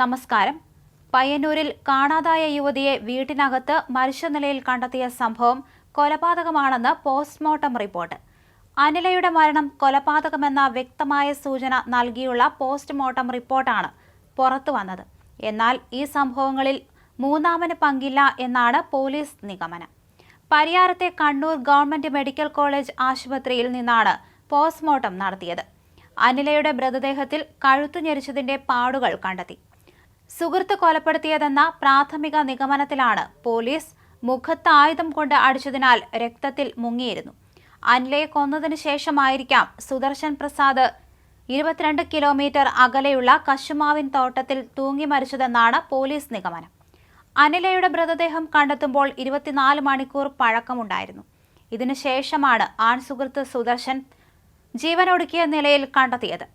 നമസ്കാരം. പയ്യന്നൂരിൽ കാണാതായ യുവതിയെ വീട്ടിനകത്ത് മരിച്ച നിലയിൽ കണ്ടെത്തിയ സംഭവം കൊലപാതകമാണെന്ന് പോസ്റ്റ്മോർട്ടം റിപ്പോർട്ട്. അനിലയുടെ മരണം കൊലപാതകമെന്ന വ്യക്തമായ സൂചന നൽകിയുള്ള പോസ്റ്റ്മോർട്ടം റിപ്പോർട്ടാണ് പുറത്തു വന്നത്. എന്നാൽ ഈ സംഭവങ്ങളിൽ മൂന്നാമന് പങ്കില്ല എന്നാണ് പോലീസ് നിഗമനം. പരിയാരത്തെ കണ്ണൂർ ഗവൺമെന്റ് മെഡിക്കൽ കോളേജ് ആശുപത്രിയിൽ നിന്നാണ് പോസ്റ്റ്മോർട്ടം നടത്തിയത്. അനിലയുടെ മൃതദേഹത്തിൽ കഴുത്തു ഞെരിച്ചതിന്റെ പാടുകൾ കണ്ടെത്തി. സുഹൃത്ത് കൊലപ്പെടുത്തിയതെന്ന പ്രാഥമിക നിഗമനത്തിലാണ് പോലീസ് മുഖത്ത് ആയുധം കൊണ്ട് അടിച്ചതിനാൽ രക്തത്തിൽ മുങ്ങിയിരുന്നു. അനിലയെ കൊന്നതിന് ശേഷമായിരിക്കാം സുദർശൻ പ്രസാദ് ഇരുപത്തിരണ്ട് കിലോമീറ്റർ അകലെയുള്ള കശുമാവിൻ തോട്ടത്തിൽ തൂങ്ങി മരിച്ചതെന്നാണ് പോലീസ് നിഗമനം. അനിലയുടെ മൃതദേഹം കണ്ടെത്തുമ്പോൾ ഇരുപത്തിനാല് മണിക്കൂർ പഴക്കമുണ്ടായിരുന്നു. ഇതിനുശേഷമാണ് ആൺ സുഹൃത്ത് സുദർശൻ ജീവനൊടുക്കിയ നിലയിൽ കണ്ടെത്തിയത്.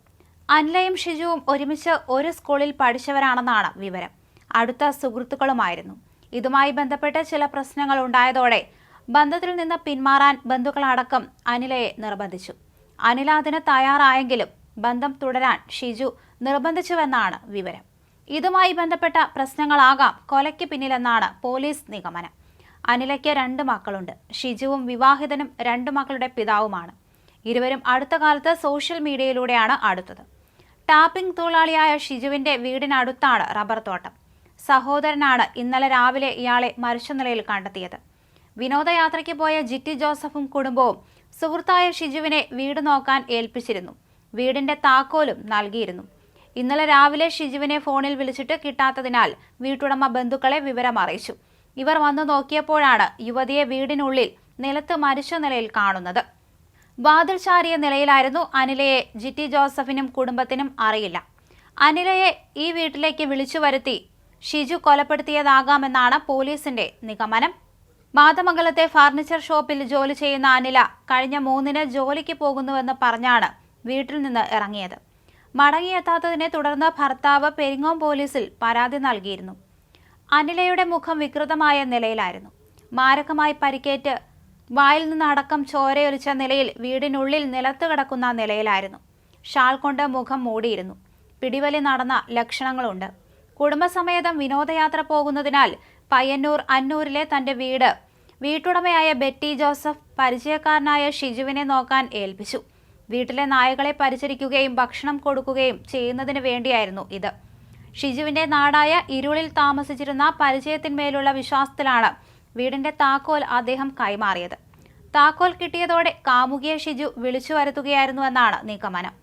അനിലയും ഷിജുവും ഒരുമിച്ച് ഒരു സ്കൂളിൽ പഠിച്ചവരാണെന്നാണ് വിവരം. അടുത്ത സുഹൃത്തുക്കളുമായിരുന്നു. ഇതുമായി ബന്ധപ്പെട്ട് ചില പ്രശ്നങ്ങൾ ഉണ്ടായതോടെ ബന്ധത്തിൽ നിന്ന് പിന്മാറാൻ ബന്ധുക്കളടക്കം അനിലയെ നിർബന്ധിച്ചു. അനില അതിന് തയ്യാറായെങ്കിലും ബന്ധം തുടരാൻ ഷിജു നിർബന്ധിച്ചുവെന്നാണ് വിവരം. ഇതുമായി ബന്ധപ്പെട്ട പ്രശ്നങ്ങളാകാം കൊലയ്ക്ക് പിന്നിലെന്നാണ് പോലീസ് നിഗമനം. അനിലയ്ക്ക് രണ്ട് മക്കളുണ്ട്. ഷിജുവും വിവാഹിതനും രണ്ട് മക്കളുടെ പിതാവുമാണ്. ഇരുവരും അടുത്ത കാലത്ത് സോഷ്യൽ മീഡിയയിലൂടെയാണ് അടുത്തത്. ടാപ്പിംഗ് തൊഴിലാളിയായ ഷിജുവിന്റെ വീടിനടുത്താണ് റബ്ബർ തോട്ടം. സഹോദരനാണ് ഇന്നലെ രാവിലെ ഇയാളെ മരിച്ച നിലയിൽ കണ്ടെത്തിയത്. വിനോദയാത്രയ്ക്ക് പോയ ജിറ്റി ജോസഫും കുടുംബവും സുഹൃത്തായ ഷിജുവിനെ വീട് നോക്കാൻ ഏൽപ്പിച്ചിരുന്നു. വീടിന്റെ താക്കോലും നൽകിയിരുന്നു. ഇന്നലെ രാവിലെ ഷിജുവിനെ ഫോണിൽ വിളിച്ചിട്ട് കിട്ടാത്തതിനാൽ വീട്ടുടമ ബന്ധുക്കളെ വിവരം അറിയിച്ചു. ഇവർ വന്നു നോക്കിയപ്പോഴാണ് യുവതിയെ വീടിനുള്ളിൽ നിലത്ത് മരിച്ച നിലയിൽ കാണുന്നത്. വാതിൽ ചാരിയ നിലയിലായിരുന്നു അനിലയെ ജിറ്റി ജോസഫിനും കുടുംബത്തിനും അറിയില്ല. അനിലയെ ഈ വീട്ടിലേക്ക് വിളിച്ചു വരുത്തി ഷിജു കൊലപ്പെടുത്തിയതാകാമെന്നാണ് പോലീസിന്റെ നിഗമനം. മാതമംഗലത്തെ ഫർണിച്ചർ ഷോപ്പിൽ ജോലി ചെയ്യുന്ന അനില കഴിഞ്ഞ മൂന്നിന് ജോലിക്ക് പോകുന്നുവെന്ന് പറഞ്ഞാണ് വീട്ടിൽ നിന്ന് ഇറങ്ങിയത്. മടങ്ങിയെത്താത്തതിനെ തുടർന്ന് ഭർത്താവ് പെരിങ്ങോം പോലീസിൽ പരാതി നൽകിയിരുന്നു. അനിലയുടെ മുഖം വികൃതമായ നിലയിലായിരുന്നു. മാരകമായി പരിക്കേറ്റ് വായിൽ നിന്ന് അടക്കം ചോരയൊലിച്ച നിലയിൽ വീടിനുള്ളിൽ നിലത്ത് കിടക്കുന്ന നിലയിലായിരുന്നു. ഷാൾ കൊണ്ട് മുഖം മൂടിയിരുന്നു. പിടിവലി നടന്ന ലക്ഷണങ്ങളുണ്ട്. കുടുംബസമേതം വിനോദയാത്ര പോകുന്നതിനാൽ പയ്യന്നൂർ അന്നൂരിലെ തന്റെ വീട് വീട്ടുടമയായ ബെറ്റി ജോസഫ് പരിചയക്കാരനായ ഷിജുവിനെ നോക്കാൻ ഏൽപ്പിച്ചു. വീട്ടിലെ നായകളെ പരിചരിക്കുകയും ഭക്ഷണം കൊടുക്കുകയും ചെയ്യുന്നതിന് വേണ്ടിയായിരുന്നു ഇത്. ഷിജുവിന്റെ നാടായ ഇരുളിൽ താമസിച്ചിരുന്ന പരിചയത്തിന്മേലുള്ള വിശ്വാസത്തിലാണ് വീടിന്റെ താക്കോൽ അദ്ദേഹം കൈമാറിയത്. താക്കോൽ കിട്ടിയതോടെ കാമുകിയെ ഷിജു വിളിച്ചു വരുത്തുകയായിരുന്നുവെന്നാണ് നിഗമനം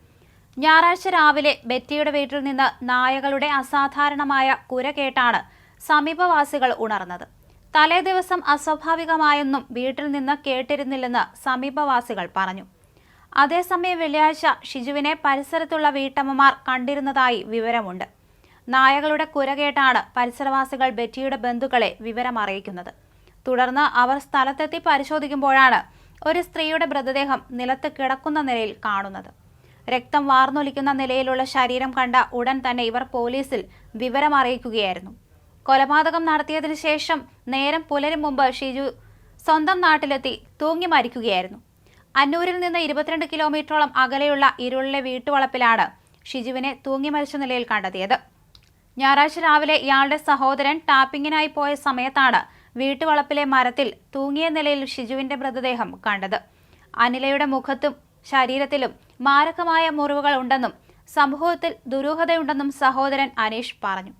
ഞായറാഴ്ച രാവിലെ ബെറ്റിയുടെ വീട്ടിൽ നിന്ന് നായകളുടെ അസാധാരണമായ കുര കേട്ടാണ് സമീപവാസികൾ ഉണർന്നത്. തലേ ദിവസം അസ്വാഭാവികമായൊന്നും വീട്ടിൽ നിന്ന് കേട്ടിരുന്നില്ലെന്ന് സമീപവാസികൾ പറഞ്ഞു. അതേസമയം വെള്ളിയാഴ്ച ഷിജുവിനെ പരിസരത്തുള്ള വീട്ടമ്മമാർ കണ്ടിരുന്നതായി വിവരമുണ്ട്. നായകളുടെ കുര കേട്ടാണ് പരിസരവാസികൾ ബെറ്റിയുടെ ബന്ധുക്കളെ വിവരമറിയിക്കുന്നത്. തുടർന്ന് അവർ സ്ഥലത്തെത്തി പരിശോധിക്കുമ്പോഴാണ് ഒരു സ്ത്രീയുടെ മൃതദേഹം നിലത്ത് കിടക്കുന്ന നിലയിൽ കാണുന്നത്. രക്തം വാർന്നൊലിക്കുന്ന നിലയിലുള്ള ശരീരം കണ്ട ഉടൻ തന്നെ ഇവർ പോലീസിൽ വിവരം അറിയിക്കുകയായിരുന്നു. കൊലപാതകം നടത്തിയതിനു ശേഷം നേരം പുലരും മുമ്പ് ഷിജു സ്വന്തം നാട്ടിലെത്തി തൂങ്ങി മരിക്കുകയായിരുന്നു. അന്നൂരിൽ നിന്ന് ഇരുപത്തിരണ്ട് കിലോമീറ്ററോളം അകലെയുള്ള ഇരുളിലെ വീട്ടുവളപ്പിലാണ് ഷിജുവിനെ തൂങ്ങി മരിച്ച നിലയിൽ കണ്ടെത്തിയത്. ഞായറാഴ്ച രാവിലെ ഇയാളുടെ സഹോദരൻ ടാപ്പിങ്ങിനായി പോയ സമയത്താണ് വീട്ടുവളപ്പിലെ മരത്തിൽ തൂങ്ങിയ നിലയിൽ ഷിജുവിന്റെ മൃതദേഹം കണ്ടത്. അനിലയുടെ മുഖത്തും ശരീരത്തിലും മാരകമായ മുറിവുകൾ ഉണ്ടെന്നും സംഭവത്തിൽ ദുരൂഹതയുണ്ടെന്നും സഹോദരൻ അനീഷ് പറഞ്ഞു.